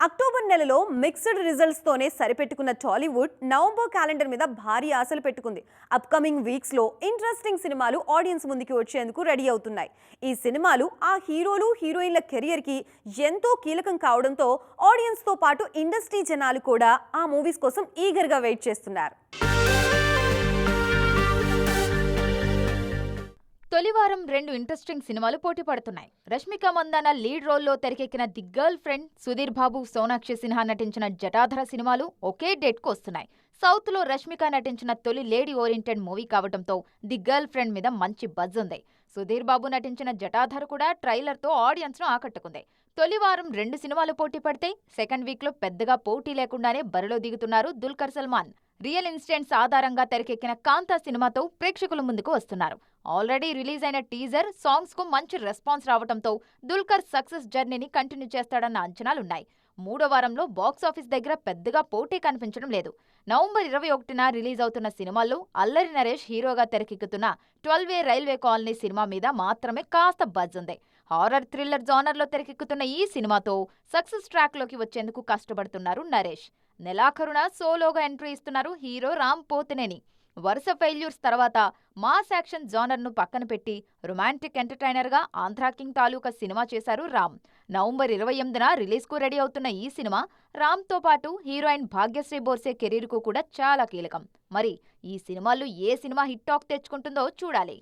October నెలలో mixed రిజల్ట్స్తోనే సరిపెట్టుకున్న టాలీవుడ్ నవంబర్ క్యాలెండర్ మీద భారీ ఆశలు పెట్టుకుంది. అప్కమింగ్ వీక్స్లో ఇంట్రెస్టింగ్ సినిమాలు ఆడియన్స్ ముందుకి వచ్చేందుకు రెడీ అవుతున్నాయి. ఈ సినిమాలు ఆ హీరోలు హీరోయిన్ల కెరియర్కి ఎంతో కీలకం కావడంతో ఆడియన్స్తో పాటు ఇండస్ట్రీ జనాలు కూడా ఆ మూవీస్ కోసం ఈగర్గా వెయిట్ చేస్తున్నారు. తొలివారం రెండు ఇంట్రెస్టింగ్ సినిమాలు పోటీ పడుతున్నాయి. రష్మిక మందాన లీడ్ రోల్లో తెరకెక్కిన the girlfriend Sudheer Babu Sonakshi Sinha నటించిన జటాధర సినిమాలు ఒకే డేట్కు వస్తున్నాయి. సౌత్లో రష్మిక నటించిన తొలి లేడీ ఓరియంటెడ్ మూవీ కావడంతో ది గర్ల్ ఫ్రెండ్ మీద మంచి బజ్ ఉంది. సుధీర్ బాబు నటించిన జటాధర్ కూడా ట్రైలర్తో ఆడియన్స్ను ఆకట్టుకుంది. తొలి వారం రెండు సినిమాలు పోటీ పడితే సెకండ్ వీక్లో పెద్దగా పోటీ లేకుండానే బరిలో దిగుతున్నారు దుల్కర్ సల్మాన్. రియల్ ఇన్సిడెంట్స్ ఆధారంగా తెరకెక్కిన కాంతా సినిమాతో ప్రేక్షకుల ముందుకు వస్తున్నారు. ఆల్రెడీ రిలీజ్ అయిన టీజర్ సాంగ్స్కు మంచి రెస్పాన్స్ రావడంతో దుల్కర్ సక్సెస్ జర్నీని కంటిన్యూ చేస్తాడన్న అంచనాలున్నాయి. మూడో వారంలో బాక్సాఫీస్ దగ్గర పెద్దగా పోటీ కనిపించడం లేదు. నవంబర్ ఇరవై ఒకటిన రిలీజ్ అవుతున్న సినిమాల్లో అల్లరి నరేష్ హీరోగా తెరకెక్కుతున్న ట్వెల్వ్ ఏ రైల్వే కాలనీ సినిమా మీద మాత్రమే కాస్త బజ్ ఉంది. హారర్ థ్రిల్లర్ జానర్లో తెరకెక్కుతున్న ఈ సినిమాతో సక్సెస్ ట్రాక్లోకి వచ్చేందుకు కష్టపడుతున్నారు నరేష్. నెలాఖరున సోలోగా ఎంట్రీ ఇస్తున్నారు హీరో రామ్ పోతినేని. వరుస ఫెయిల్యూర్స్ తర్వాత మాస్ యాక్షన్ జానర్ను పక్కన పెట్టి రొమాంటిక్ ఎంటర్టైనర్గా ఆంధ్రా కింగ్ తాలూకా సినిమా చేశారు రామ్. నవంబర్ ఇరవై ఎనిమిదిన రిలీజ్కు రెడీ అవుతున్న ఈ సినిమా రామ్తో పాటు హీరోయిన్ భాగ్యశ్రీ బోర్సే కెరీర్కు కూడా చాలా కీలకం. మరి ఈ సినిమాల్లో ఏ సినిమా హిట్ టాక్ తెచ్చుకుంటుందో చూడాలి.